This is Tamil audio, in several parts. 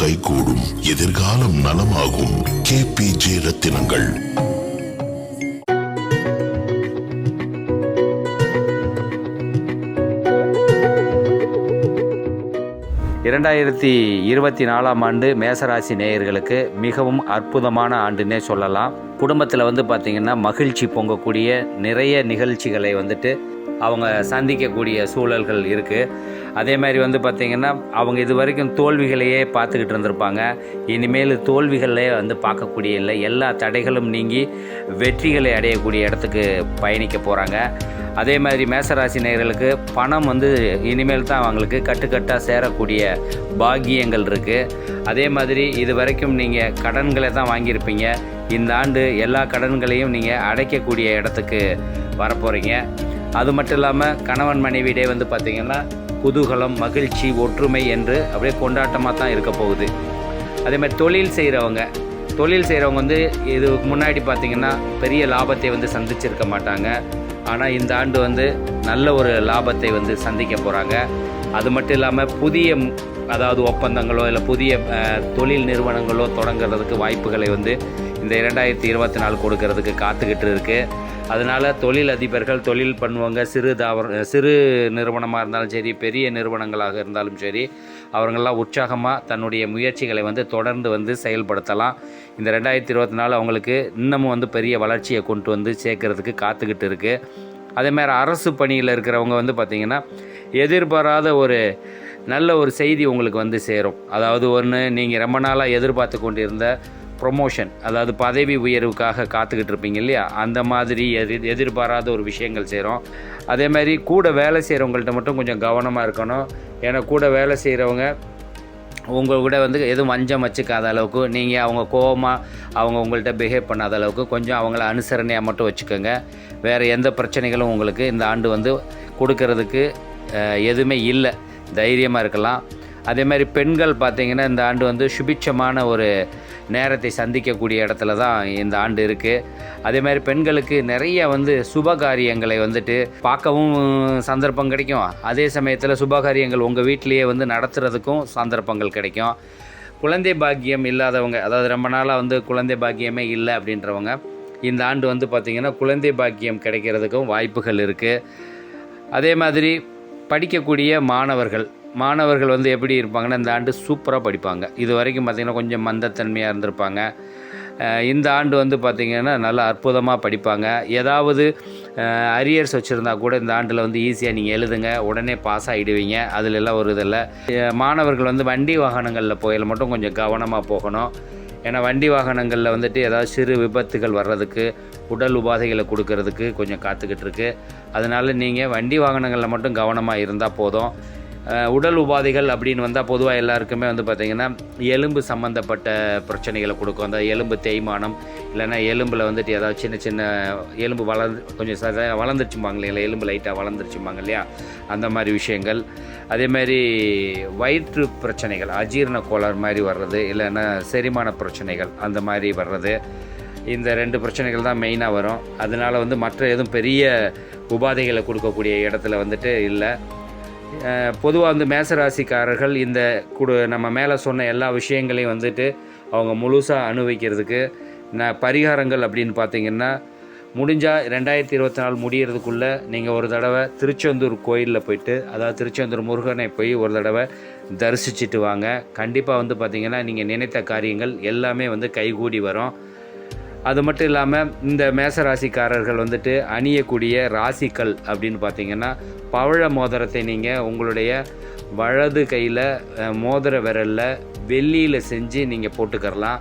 கைகூடும். எதிர்காலம் நலமாகும். கேபிஜே ரத்தினங்கள் இரண்டாயிரத்தி இருபத்தி நாலாம் ஆண்டு மேசராசி நேயர்களுக்கு மிகவும் அற்புதமான ஆண்டுன்னே சொல்லலாம். குடும்பத்தில் வந்து பார்த்திங்கன்னா மகிழ்ச்சி பொங்கக்கூடிய நிறைய நிகழ்ச்சிகளை வந்துட்டு அவங்க சந்திக்கக்கூடிய சூழல்கள் இருக்குது அதே மாதிரி வந்து பார்த்திங்கன்னா அவங்க இது வரைக்கும் தோல்விகளையே பார்த்துக்கிட்டு இருந்திருப்பாங்க. இனிமேல் தோல்விகளே வந்து பார்க்கக்கூடிய இல்லை. எல்லா தடைகளும் நீங்கி வெற்றிகளை அடையக்கூடிய இடத்துக்கு பயணிக்க போகிறாங்க அதே மாதிரி மேசராசி நேர்களுக்கு பணம் வந்து இனிமேல் தான் அவங்களுக்கு கட்டுக்கட்டாக சேரக்கூடிய பாக்கியங்கள் இருக்குது அதே மாதிரி இது வரைக்கும் நீங்கள் கடன்களை தான் வாங்கியிருப்பீங்க. இந்த ஆண்டு எல்லா கடன்களையும் நீங்கள் அடைக்கக்கூடிய இடத்துக்கு வரப்போகிறீங்க அது மட்டும் இல்லாமல் கணவன் மனைவியிடே வந்து பார்த்திங்கன்னா குதூகலம் மகிழ்ச்சி ஒற்றுமை என்று அப்படியே கொண்டாட்டமாக தான் இருக்க போகுது. அதே மாதிரி தொழில் செய்கிறவங்க தொழில் செய்கிறவங்க வந்து இதுக்கு முன்னாடி பார்த்திங்கன்னா பெரிய லாபத்தை வந்து சந்திச்சிருக்க மாட்டாங்க. ஆனால் இந்த ஆண்டு வந்து நல்ல ஒரு லாபத்தை வந்து சந்திக்க போகிறாங்க அது மட்டும் இல்லாமல் புதிய அதாவது ஒப்பந்தங்களோ இல்லை புதிய தொழில் நிறுவனங்களோ தொடங்குறதுக்கு வாய்ப்புகளை வந்து இந்த இரண்டாயிரத்தி இருபத்தி நாலு கொடுக்கறதுக்கு காத்துக்கிட்டு இருக்குது அதனால் தொழில் அதிபர்கள் தொழில் பண்ணுவாங்க சிறு தாவர சிறு நிறுவனமாக இருந்தாலும் சரி பெரிய நிறுவனங்களாக இருந்தாலும் சரி அவங்கெல்லாம் உற்சாகமாக தன்னுடைய முயற்சிகளை வந்து தொடர்ந்து வந்து செயல்படுத்தலாம். இந்த ரெண்டாயிரத்தி இருபத்தி நாலு அவங்களுக்கு இன்னமும் வந்து பெரிய வளர்ச்சியை கொண்டு வந்து சேர்க்கறதுக்கு காத்துக்கிட்டு இருக்குது அதேமாதிரி அரசு பணியில் இருக்கிறவங்க வந்து பார்த்திங்கன்னா எதிர்பாராத ஒரு நல்ல ஒரு செய்தி உங்களுக்கு வந்து சேரும். அதாவது ஒன்று நீங்கள் ரொம்ப நாளாக எதிர்பார்த்து கொண்டிருந்த ப்ரொமோஷன் அதாவது பதவி உயர்வுக்காக காத்துக்கிட்டு இருப்பீங்க இல்லையா? அந்த மாதிரி எதிர் எதிர்பாராத ஒரு விஷயங்கள் செய்கிறோம் அதே மாதிரி கூட வேலை செய்கிறவங்கள்ட்ட மட்டும் கொஞ்சம் கவனமாக இருக்கணும். ஏன்னா கூட வேலை செய்கிறவங்க உங்கள் கூட வந்து எதுவும் வஞ்சம் வச்சுக்காத அளவுக்கு நீங்கள் அவங்க கோவமாக அவங்க உங்கள்கிட்ட பிஹேவ் பண்ணாத அளவுக்கு கொஞ்சம் அவங்கள அனுசரணையாக மட்டும் வச்சுக்கோங்க. வேறு எந்த பிரச்சனைகளும் உங்களுக்கு இந்த ஆண்டு வந்து கொடுக்கறதுக்கு எதுவுமே இல்லை. தைரியமாக இருக்கலாம். அதே மாதிரி பெண்கள் பார்த்தீங்கன்னா இந்த ஆண்டு வந்து சுபிட்சமான ஒரு நேரத்தை சந்திக்கக்கூடிய இடத்துல தான் இந்த ஆண்டு இருக்குது அதே மாதிரி பெண்களுக்கு நிறைய வந்து சுபகாரியங்களை வந்துட்டு பார்க்கவும் சந்தர்ப்பம் கிடைக்கும். அதே சமயத்தில் சுபகாரியங்கள் உங்கள் வீட்டிலேயே வந்து நடத்துறதுக்கும் சந்தர்ப்பங்கள் கிடைக்கும். குழந்தை பாக்கியம் இல்லாதவங்க அதாவது ரொம்ப நாளாக வந்து குழந்தை பாக்கியமே இல்லை அப்படின்றவங்க இந்த ஆண்டு வந்து பார்த்திங்கன்னா குழந்தை பாக்கியம் கிடைக்கிறதுக்கும் வாய்ப்புகள் இருக்குது அதே மாதிரி படிக்கக்கூடிய மாணவர்கள் மாணவர்கள் வந்து எப்படி இருப்பாங்கன்னா இந்த ஆண்டு சூப்பராக படிப்பாங்க. இது வரைக்கும் பார்த்திங்கன்னா கொஞ்சம் மந்தத்தன்மையாக இருந்திருப்பாங்க. இந்த ஆண்டு வந்து பார்த்திங்கன்னா நல்லா அற்புதமாக படிப்பாங்க. ஏதாவது அரியர்ஸ் வச்சுருந்தா கூட இந்த ஆண்டில் வந்து ஈஸியாக நீங்கள் எழுதுங்க. உடனே பாஸ் ஆகிடுவீங்க அதுல எல்லாம் ஒரு இதில் மாணவர்கள் வந்து வண்டி வாகனங்களில் போயில் மட்டும் கொஞ்சம் கவனமாக போகணும். ஏன்னா வண்டி வாகனங்களில் வந்துட்டு ஏதாவது சிறு விபத்துகள் வர்றதுக்கு உடல் உபாதைகளை கொடுக்கறதுக்கு கொஞ்சம் காத்துக்கிட்டு இருக்குது அதனால் நீங்கள் வண்டி வாகனங்களில் மட்டும் கவனமாக இருந்தால் போதும். உடல் உபாதைகள் அப்படின்னு வந்தால் பொதுவாக எல்லாருக்குமே வந்து பார்த்திங்கன்னா எலும்பு சம்மந்தப்பட்ட பிரச்சனைகளை கொடுக்கும். அந்த எலும்பு தேய்மானம் இல்லைன்னா எலும்பில் வந்துட்டு ஏதாவது சின்ன சின்ன எலும்பு வளர்ந்து கொஞ்சம் சத வளர்ந்துருச்சும்பாங்க இல்லையா? எலும்பு லைட்டாக வளர்ந்துருச்சும்பாங்க இல்லையா? அந்த மாதிரி விஷயங்கள். அதே மாதிரி வயிற்று பிரச்சனைகள் அஜீரண கோளாறு மாதிரி வர்றது இல்லைன்னா செரிமான பிரச்சனைகள் அந்த மாதிரி வர்றது. இந்த ரெண்டு பிரச்சனைகள் தான் மெயினாக வரும். அதனால் வந்து மற்ற எதுவும் பெரிய உபாதைகளை கொடுக்கக்கூடிய இடத்துல வந்துட்டு இல்லை. பொதுவாக வந்து மேசராசிக்காரர்கள் இந்த குடு நம்ம மேலே சொன்ன எல்லா விஷயங்களையும் வந்துட்டு அவங்க முழுசாக அனுபவிக்கிறதுக்கு நான் பரிகாரங்கள் அப்படின்னு பார்த்தீங்கன்னா முடிஞ்சால் ரெண்டாயிரத்தி இருபத்தி நாலு முடியறதுக்குள்ளே நீங்கள் ஒரு தடவை திருச்செந்தூர் கோயிலில் போயிட்டு அதாவது திருச்செந்தூர் முருகனை போய் ஒரு தடவை தரிசிச்சுட்டு வாங்க. கண்டிப்பாக வந்து பார்த்திங்கன்னா நீங்கள் நினைத்த காரியங்கள் எல்லாமே வந்து கைகூடி வரும். அது மட்டும் இல்லாமல் இந்த மேசராசிக்காரர்கள் வந்துட்டு அணியக்கூடிய ராசிக்கல் அப்படின்னு பார்த்தீங்கன்னா பவழ மோதிரத்தை நீங்கள் உங்களுடைய வலது கையில் மோதிர விரலில் வெள்ளியில் செஞ்சு நீங்கள் போட்டுக்கரலாம்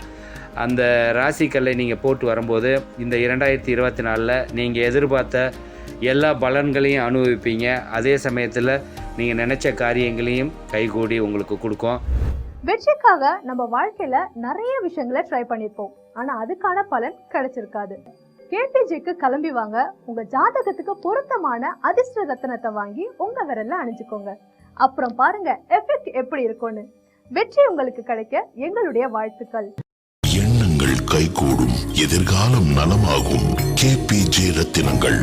அந்த ராசிக்கல்லை நீங்கள் போட்டு வரும்போது இந்த இரண்டாயிரத்தி இருபத்தி நாலில் நீங்கள் எதிர்பார்த்த எல்லா பலன்களையும் அனுபவிப்பீங்க. அதே சமயத்தில் நீங்கள் நினச்ச காரியங்களையும் கைகூடி உங்களுக்கு கொடுக்கும். வெற்றிக்காக நம்ம வாழ்க்கையில நிறைய விஷயங்களை ட்ரை பண்ணிருப்போம். ஆனா அதுக்கான பலன் கிடைச்சிருக்காது. கேபிஜிக்கு கிளம்பி வாங்க உங்க ஜாதகத்துக்கு பொருத்தமான அதிர்ஷ்ட ரத்தனத்தை வாங்கி உங்க விரல்ல அணிஞ்சுக்கோங்க. அப்புறம் பாருங்க எஃபெக்ட் எப்படி இருக்கும்னு. வெற்றி உங்களுக்கு கிடைக்க எங்களுடைய வாழ்த்துக்கள். எண்ணங்கள் கைகூடும் எதிர்காலம் நலமாகும். கேபிஜே ரத்தினங்கள்.